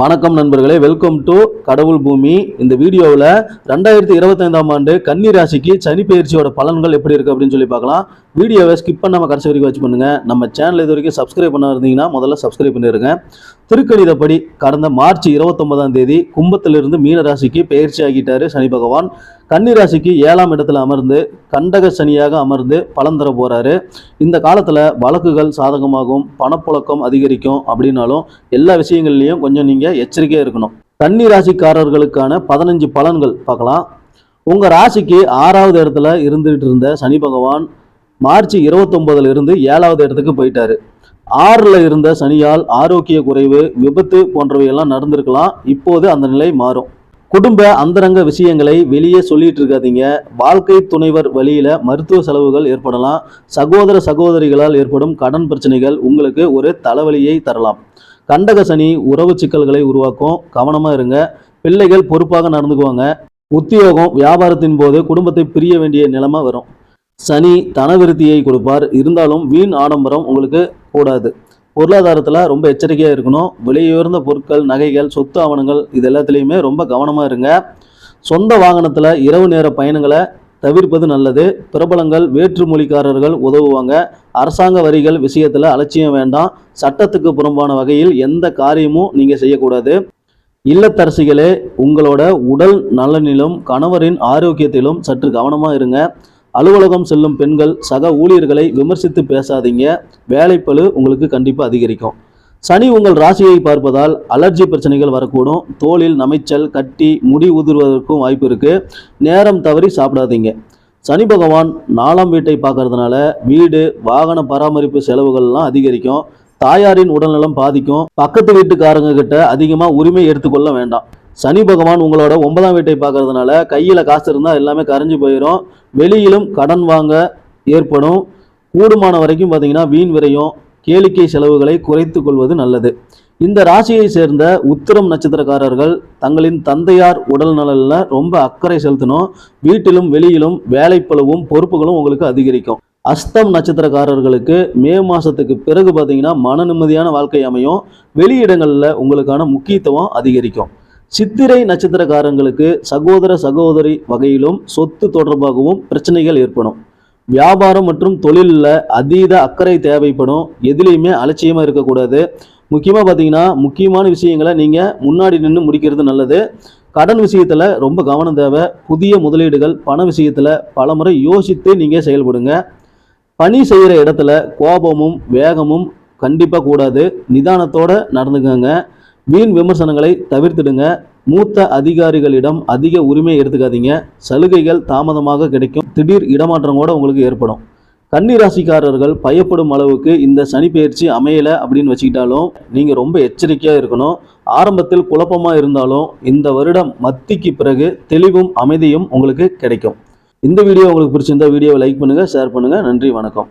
வணக்கம் நண்பர்களே welcome to கடவுள் பூமி. இந்த வீடியோவில் ரெண்டாயிரத்தி இருபத்தைந்தாம் ஆண்டு கன்னி ராசிக்கு சனி பயிற்சியோட பலன்கள் எப்படி இருக்கு அப்படின்னு சொல்லி பார்க்கலாம். வீடியோவை ஸ்கிப் பண்ணாமல் கடைசி வரைக்கும் வச்சு பண்ணுங்கள் நம்ம சேனல் இது வரைக்கும் சப்ஸ்கிரைப் பண்ண இருந்தீங்கன்னா முதல்ல சப்ஸ்கிரைப் பண்ணிடுங்க திருக்கணிதப்படி கடந்த மார்ச் இருபத்தொன்பதாம் தேதி கும்பத்திலிருந்து மீன ராசிக்கு பயிற்சி ஆகிட்டார் சனி பகவான். கன்னி ராசிக்கு ஏழாம் இடத்துல அமர்ந்து கண்டக சனியாக அமர்ந்து பலன் தர போகிறாரு இந்த காலத்தில் வழக்குகள் சாதகமாகும் பணப்புழக்கம் அதிகரிக்கும் அப்படின்னாலும் எல்லா விஷயங்கள்லையும் கொஞ்சம் நீங்கள் எச்சரிக்கையாக இருக்கணும். கன்னி ராசிக்காரர்களுக்கான பதினஞ்சு பலன்கள் பார்க்கலாம். உங்கள் ராசிக்கு ஆறாவது இடத்துல இருந்துகிட்டு இருந்த சனி பகவான் மார்ச் இருபத்தொன்பதுல இருந்து ஏழாவது இடத்துக்கு போயிட்டாரு. ஆறில் இருந்த சனியால் ஆரோக்கிய குறைவு விபத்து போன்றவையெல்லாம் நடந்திருக்கலாம். இப்போது அந்த நிலை மாறும். குடும்ப அந்தரங்க விஷயங்களை வெளியே சொல்லிட்டு இருக்காதீங்க. வாழ்க்கை துணைவர் வழியில மருத்துவ செலவுகள் ஏற்படலாம். சகோதர சகோதரிகளால் ஏற்படும் கடன் பிரச்சனைகள் உங்களுக்கு ஒரு தலைவலியை தரலாம். கண்டக சனி உறவு சிக்கல்களை உருவாக்கும். கவனமா இருங்க. பிள்ளைகள் பொறுப்பாக நடந்துக்குவாங்க. உத்தியோகம் வியாபாரத்தின் போது குடும்பத்தை பிரிய வேண்டிய நிலைமை வரும். சனி தனவிருத்தியை கொடுப்பார். இருந்தாலும் வீண் ஆடம்பரம் உங்களுக்கு கூடாது பொருளாதாரத்தில் ரொம்ப எச்சரிக்கையாக இருக்கணும். விலையுயர்ந்த பொருட்கள் நகைகள் சொத்து ஆவணங்கள் இது எல்லாத்துலேயுமே ரொம்ப கவனமாக இருங்க. சொந்த வாகனத்தில் இரவு நேர பயணங்களை தவிர்ப்பது நல்லது. பிரபலங்கள் வேற்று மொழிக்காரர்கள் உதவுவாங்க. அரசாங்க வரிகள் விஷயத்தில் அலட்சியம் வேண்டாம். சட்டத்துக்கு புறம்பான வகையில் எந்த காரியமும் நீங்கள் செய்யக்கூடாது. இல்லத்தரசிகளே உங்களோட உடல் நலனிலும் கணவரின் ஆரோக்கியத்திலும் சற்று கவனமாக இருங்க. அலுவலகம் செல்லும் பெண்கள் சக ஊழியர்களை விமர்சித்து பேசாதீங்க. வேலைப்பளு உங்களுக்கு கண்டிப்பாக அதிகரிக்கும். சனி உங்கள் ராசியை பார்ப்பதால் அலர்ஜி பிரச்சனைகள் வரக்கூடும். தோலில் நமைச்சல் கட்டி முடி உதிர்வதற்கும் வாய்ப்பு இருக்கு. நேரம் தவறி சாப்பிடாதீங்க. சனி பகவான் நாலாம் வீட்டை பார்க்கறதுனால வீடு வாகன பராமரிப்பு செலவுகள்லாம் அதிகரிக்கும். தாயாரின் உடல்நலம் பாதிக்கும். பக்கத்து வீட்டுக்காரங்க கிட்ட அதிகமாக உரிமை எடுத்துக்கொள்ள வேண்டாம். சனி பகவான் உங்களோட ஒன்பதாம் வீட்டை பார்க்கறதுனால கையில் காசு இருந்தால் எல்லாமே கரைஞ்சு போயிடும் வெளியிலும் கடன் வாங்க ஏற்படும். கூடுமான வரைக்கும் பார்த்தீங்கன்னா வீண் விரையும். கேளிக்கை செலவுகளை குறைத்து கொள்வது நல்லது. இந்த ராசியை சேர்ந்த உத்திரம் நட்சத்திரக்காரர்கள் தங்களின் தந்தையார் உடல் நலனில் ரொம்ப அக்கறை செலுத்தணும். வீட்டிலும் வெளியிலும் வேலைப்பளவும் பொறுப்புகளும் உங்களுக்கு அதிகரிக்கும். அஸ்தம் நட்சத்திரக்காரர்களுக்கு மே மாதத்துக்கு பிறகு பார்த்தீங்கன்னா மன நிம்மதியான வாழ்க்கை அமையும். வெளியிடங்களில் உங்களுக்கான முக்கியத்துவம் அதிகரிக்கும். சித்திரை நட்சத்திரக்காரங்களுக்கு சகோதர சகோதரி வகையிலும் சொத்து தொடர்பாகவும் பிரச்சனைகள் ஏற்படும். வியாபாரம் மற்றும் தொழிலில் அதீத அக்கறை தேவைப்படும். எதுலேயுமே அலட்சியமாக இருக்கக்கூடாது. முக்கியமாக பார்த்தீங்கன்னா முக்கியமான விஷயங்களை நீங்கள் முன்னாடி நின்று முடிக்கிறது நல்லது. கடன் விஷயத்தில் ரொம்ப கவனம் தேவை. புதிய முதலீடுகள் பண விஷயத்தில் பலமுறை யோசித்து நீங்கள் செயல்படுங்க. பணி செய்கிற இடத்துல கோபமும் வேகமும் கண்டிப்பாக கூடாது. நிதானத்தோடு நடந்துக்கங்க. வீண் விமர்சனங்களை தவிர்த்திடுங்க. மூத்த அதிகாரிகளிடம் அதிக உரிமை எடுத்துக்காதீங்க. சலுகைகள் தாமதமாக கிடைக்கும். திடீர் இடமாற்றம் கூட உங்களுக்கு ஏற்படும். கன்னிராசிக்காரர்கள் பயப்படும் அளவுக்கு இந்த சனி பயிற்சி அமையலை அப்படின்னு வச்சுக்கிட்டாலும் நீங்கள் ரொம்ப எச்சரிக்கையாக இருக்கணும். ஆரம்பத்தில் குழப்பமாக இருந்தாலும் இந்த வருடம் மத்திக்கு பிறகு தெளிவும் அமைதியும் உங்களுக்கு கிடைக்கும். இந்த வீடியோ உங்களுக்கு பிடிச்சிருந்தா வீடியோவை லைக் பண்ணுங்கள் ஷேர் பண்ணுங்கள் நன்றி வணக்கம்.